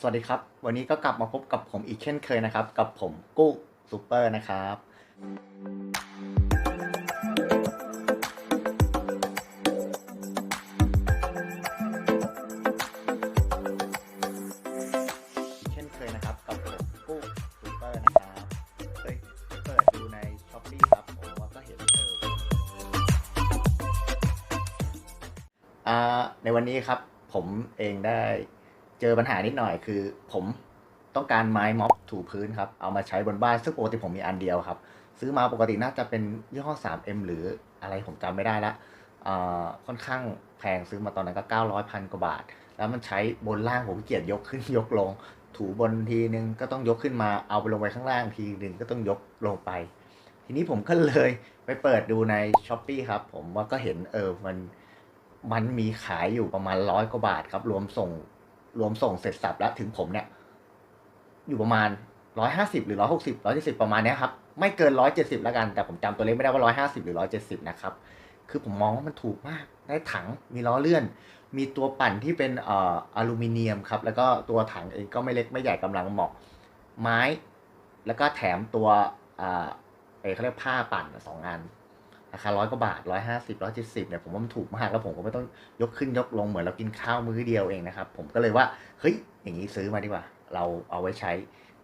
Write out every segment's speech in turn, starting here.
สวัสดีครับ วันนี้ก็กลับมาพบกับผมอีกเช่นเคยนะครับ กับผมกู้ซูเปอร์นะครับอีกเช่นเคยนะครับ กับผมกู้ซูเปอร์นะครับเฮ้ยเปิดดูในช้อปปี้ครับผมว่าก็เห็นเอออ่าในวันนี้ครับผมเองได้ เจอปัญหานิดหน่อยคือ ผมต้องการไม้ม็อบถูพื้นครับเอามาใช้บนบ้านซึ่งปกติผมมีอันเดียวครับ ซื้อมาปกติน่าจะเป็นยี่ห้อ 3M หรืออะไรผมจำไม่ได้ละอ่าค่อนข้างแพงซื้อมาตอนนั้นก็ 900พันกว่าบาท แล้วมันใช้บนล่างผมเกียจยกขึ้นยกลง ถูบนทีนึงก็ต้องยกขึ้นมาเอาไปลงไปข้างล่างทีนึงก็ต้องยกลงไป ทีนี้ผมก็เลยไปเปิดดูในช้อปปีครับ ผมว่าก็เห็นเออมันมันมีขายอยู่ประมาณร้อยกว่าบาทครับ รวมส่ง รวมส่งเสร็จสับแล้วถึงผมเนี่ย อยู่ประมาณร้อยห้าสิบหรือร้อยหกสิบร้อยเจ็ดสิบประมาณเนี้ยครับ ไม่เกินร้อยเจ็ดสิบแล้วกัน แต่ผมจำตัวเลขไม่ได้ว่าร้อยห้าสิบหรือร้อยเจ็ดสิบนะครับ คือผมมองว่ามันถูกมาก ได้ถังมีล้อเลื่อน มีตัวปั่นที่เป็นเอ่ออลูมิเนียมครับ แล้วก็ตัวถังเองก็ไม่เล็กไม่ใหญ่กำลังเหมาะ ไม้ แล้วก็แถมตัวอ่าเอเขาเรียกผ้าปั่นสองอัน ราคาร้อยกว่าบาทร้อยห้าสิบร้อยเจ็ดสิบเนี่ยผมว่ามันถูกมากแล้วผมก็ไม่ต้องยกขึ้นยกลงเหมือนเรากินข้าวมื้อเดียวเองนะครับ ผมก็เลยว่าเฮ้ยอย่างนี้ซื้อมาดีกว่า เราเอาไว้ใช้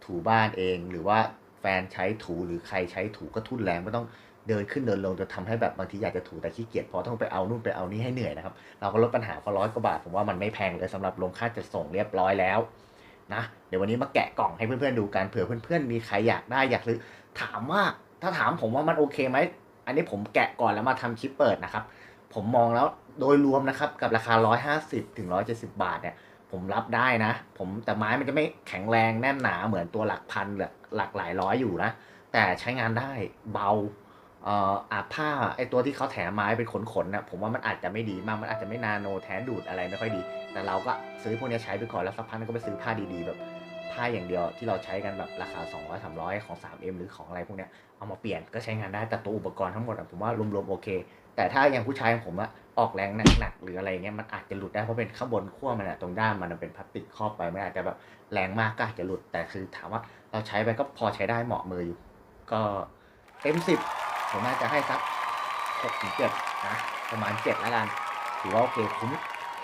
ถูบ้านเอง หรือว่าแฟนใช้ถูหรือใครใช้ถูก็ทุ่นแรงไม่ต้องเดินขึ้นเดินลงจะทำให้แบบบางทีอยากจะถูแต่ขี้เกียจเพราะต้องไปเอานู่นไปเอานี่ให้เหนื่อยนะครับเราก็ลดปัญหาพอร้อยกว่าบาทผมว่ามันไม่แพงเลยสำหรับลงค่าจัดส่งเรียบร้อยแล้วนะเดี๋ยววันนี้มาแกะกล่องให้เพื่อนๆดูกันเผื่อเพื่อนๆมีใครอยากได้อยากซื้อถามว่าถ้าถามผมว่ามันโอเคไหม อันนี้ผมแกะก่อนแล้วมาทำคลิปเปิดนะครับ ผมมองแล้วโดยรวมนะครับกับราคา 150ถึง170 บาทเนี่ยผมรับได้นะ ผมแต่ไม้มันจะไม่แข็งแรงแน่นหนาเหมือนตัวหลักพันหรือหลักหลายร้อยอยู่นะ แต่ใช้งานได้เบาเอ่ออาผ้าไอตัวที่เขาแถมไม้เป็นขนๆนะผมว่ามันอาจจะไม่ดีมากมันอาจจะไม่นาโนแทนดูดอะไรไม่ค่อยดี แต่เราก็ซื้อพวกนี้ใช้ไปก่อนแล้วสักพักนึงก็ไปซื้อผ้าดีๆแบบ ผ้าอย่างเดียวที่เราใช้กันแบบราคา 200 300 ของ 3M หรือของอะไรพวกเนี้ยเอามาเปลี่ยนก็ใช้งานได้แต่ตัวอุปกรณ์ทั้งหมดผมว่ารวมๆโอเค แต่ถ้าอย่างผู้ชายองผมอะออกแรงหนักๆหรืออะไรเงี้ยมันอาจจะหลุดได้เพราะเป็นข้างบนขั้วมันอะตรงด้านมันเป็นพลาสติกครอบไปไม่อาจจะแบบแรงมากก็อาจจะหลุดแต่คือถามว่าเราใช้ไปก็พอใช้ได้เหมาะมืออยู่ ก็เต็มสิบผมน่าจะให้สักหกถึงเจ็ดนะประมาณเจ็ดแล้วกันถือว่าโอเคคุ้ม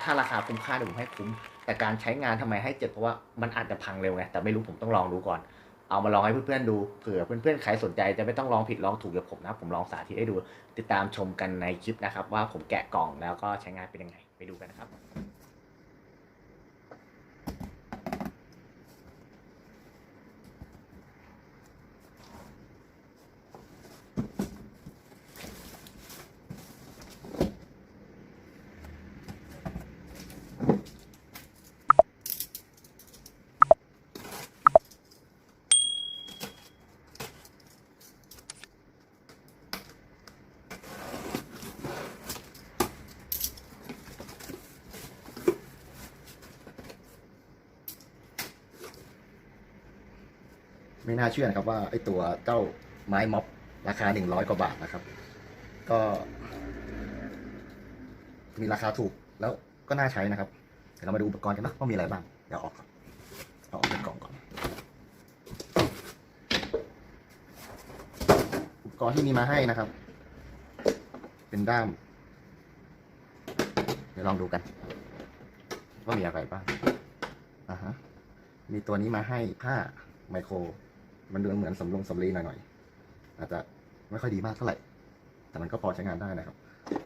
ถ้าราคาคุ้มค่าเดี๋ยวผมให้คุ้ม แต่การใช้งานทำไมให้เจ็ดเพราะว่ามันอาจจะพังเร็วไงแต่ไม่รู้ผมต้องลองดูก่อน เอามาลองให้เพื่อนๆดูเผื่อเพื่อนๆใครสนใจจะไม่ต้องลองผิดลองถูกกับผมนะผมลองสาธิตให้ดู ติดตามชมกันในคลิปนะครับ ว่าผมแกะกล่องแล้วก็ใช้งานเป็นยังไงไปดูกันนะครับ ไม่น่าเชื่อนะครับว่าไอ้ตัวเจ้าไม้ม็อบราคาหนึ่งร้อยกว่าบาทนะครับ ก็ มีราคาถูกแล้วก็น่าใช้นะครับ เดี๋ยวเรามาดูอุปกรณ์กันนะว่ามีอะไรบ้าง เดี๋ยวออกก่อนเอาออกจากกล่องก่อน อุปกรณ์ที่มีมาให้นะครับ เป็นด้าม เดี๋ยวลองดูกันว่ามีอะไรบ้างอ่าฮะมีตัวนี้มาให้ผ้าไมโคร มันดูเหมือนสำลงสำลีหน่อยๆอาจจะไม่ค่อยดีมากเท่าไหร่ แต่มันก็พอใช้งานได้นะครับ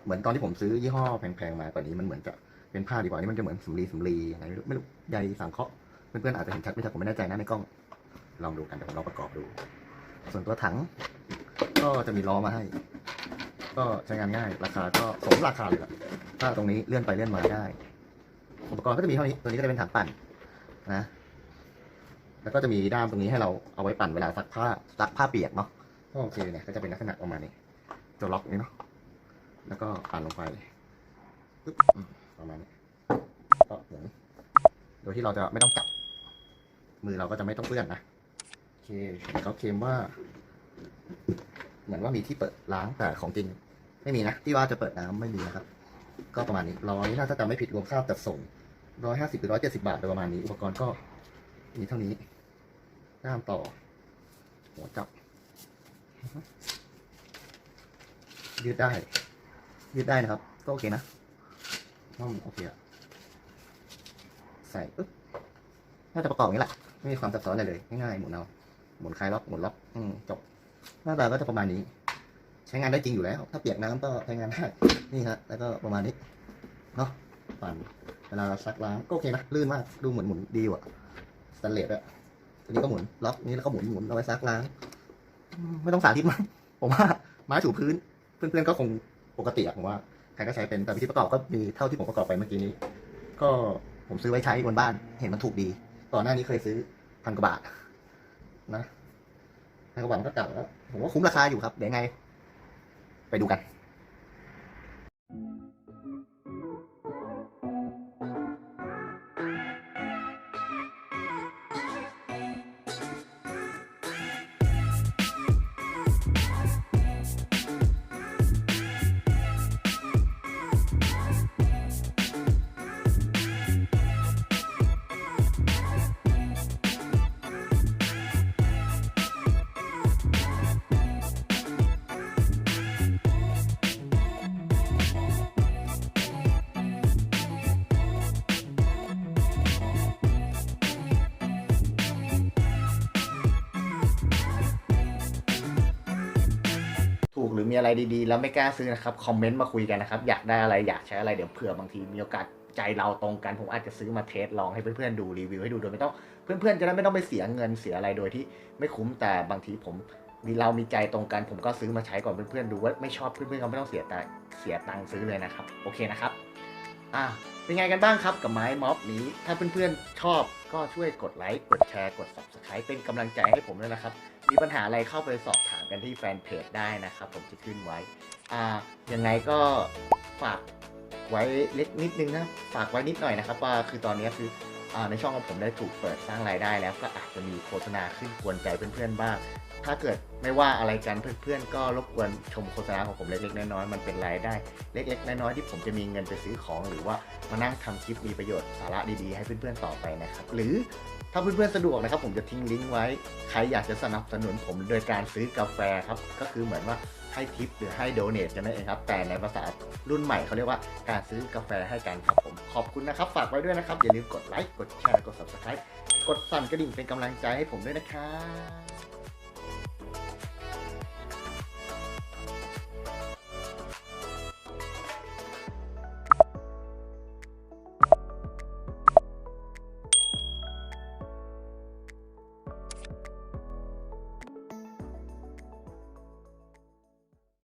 เหมือนตอนที่ผมซื้อยี่ห้อแพงๆมากว่านี้มันเหมือนจะเป็นผ้าดีกว่านี่มันจะเหมือนสำลีสำลีอะไรไม่รู้ไม่รู้ใยสังเคราะห์เพื่อนๆอาจจะเห็นชัดไม่ชัดผมไม่แน่ใจนะในกล้องลองดูกันเดี๋ยวผมลองประกอบดู ส่วนตัวถัง ก็จะมีล้อมาให้ ก็ใช้งานง่าย ราคาก็สมราคาเลยครับถ้าตรงนี้เลื่อนไปเลื่อนมาได้ อุปกรณ์ก็จะมีเท่านี้ ตัวนี้ก็จะเป็นถังปั่นนะ แล้วก็จะมีด้ามตรงนี้ให้เราเอาไว้ปั่นเวลาซักผ้าซักผ้าเปียกเนาะก็โอเคเนี่ยก็จะเป็นลักษณะประมาณนี้ตัวล็อกนี้เนาะแล้วก็ปั่นลงไปปึ๊บประมาณนี้ก็หมุนโดยที่เราจะไม่ต้องจับ มือเราก็จะไม่ต้องเปื้อนนะโอเคเขาเคลมว่า เหมือนว่ามีที่เปิดล้างแต่ของจริง ไม่มีนะที่ว่าจะเปิดน้ำไม่มีนะครับ ก็ประมาณนี้ร้อยน่าจะจำไม่ผิดรวมค่าจัดส่งร้อยห้าสิบหรือร้อยเจ็ดสิบาทโดยประมาณนี้อุปกรณ์ก็มีเท่านี้ ด้ามต่อ หัวจับ ยืดได้ ยืดได้นะครับ ก็โอเคนะว่ามันโอเคอะใส่ปึ๊บน่าจะประกอบอย่างนี้แหละ ไม่มีความซับซ้อนอะไรเลย ง่ายๆ หมุนเอา หมุนคลายล็อก หมุนล็อก อืมจบ หน้าตาก็จะประมาณนี้ ใช้งานได้จริงอยู่แล้ว ถ้าเปียกน้ำก็ใช้งานได้ นี่ฮะ แล้วก็ประมาณนี้ เนาะปั่นเวลาซักล้างก็โอเคนะ ลื่นมาก ดูเหมือนหมุนดีว่ะสแตนเลสอะ ตัวนี้ก็หมุนล็อกนี้แล้วก็หมุนหมุนเอาไว้ซักล้าง ไม่ต้องสาธิตมั้งผมว่าไม้ถูพื้น เพื่อนๆก็คงปกติอะผมว่าใครก็ใช้เป็นแต่วิธีประกอบก็มีเท่าที่ผมประกอบไปเมื่อกี้นี้ ก็ผมซื้อไว้ใช้บนบ้าน เห็นมันถูกดีก่อนหน้านี้เคยซื้อพันกว่าบาทนะพันกว่าบาทก็เก่าแล้วผมว่าคุ้มราคาอยู่ครับเดี๋ยวไง ไปดูกัน ถูกหรือมีอะไรดีๆ แล้วไม่กล้าซื้อนะครับคอมเมนต์มาคุยกันนะครับ อยากได้อะไรอยากใช้อะไรเดี๋ยวเผื่อบางทีมีโอกาสใจเราตรงกันผมอาจจะซื้อมาเทสลองให้เพื่อนๆดูรีวิวให้ดูโดยไม่ต้องเพื่อนๆจะได้ไม่ต้องไปเสียเงินเสียอะไรโดยที่ไม่คุ้มแต่บางทีผมมีเรามีใจตรงกันผมก็ซื้อมาใช้ก่อนเพื่อนๆดูว่าไม่ชอบเพื่อนๆก็ไม่ต้องเสียตังเสียตังค์ซื้อเลยนะครับโอเคนะครับอะเป็นไงกันบ้างครับกับไม้ม็อบนี้ ถ้าเพื่อนๆชอบก็ช่วยกดไลค์กดแชร์กด subscribe เป็นกำลังใจให้ผมด้วยนะครับ มีปัญหาอะไรเข้าไปสอบถามกันที่แฟนเพจได้นะครับ ผมจะขึ้นไว้ อ่ายังไงก็ฝากไว้เล็กนิดนึงนะฝากไว้นิดหน่อยนะครับว่าคือตอนนี้คืออ่าในช่องของผมได้ถูกเปิดสร้างรายได้แล้วก็อาจจะมีโฆษณาขึ้นกวนใจเพื่อนๆบ้าง ถ้าเกิดไม่ว่าอะไรกันเพื่อนๆก็รบกวนชมโฆษณาของผมเล็กๆน้อยๆมันเป็นรายได้ เล็กๆน้อยๆที่ผมจะมีเงินไปซื้อของ หรือว่ามานั่งทำคลิปมีประโยชน์สาระดีๆให้เพื่อนๆต่อไปนะครับหรือถ้าเพื่อนๆสะดวกนะครับ ผมจะทิ้งลิงก์ไว้ ใครอยากจะสนับสนุนผมโดยการซื้อกาแฟครับ ก็คือเหมือนว่าให้ทิปหรือให้โดเนทกันนั่นเองครับ แต่ในภาษารุ่นใหม่เขาเรียกว่าการซื้อกาแฟให้กันครับผม ขอบคุณนะครับ ฝากไว้ด้วยนะครับ อย่าลืมกดไลค์ กดแชร์ กด subscribe กดสั่นกระดิ่งเป็นกำลังใจให้ผมด้วยนะครับ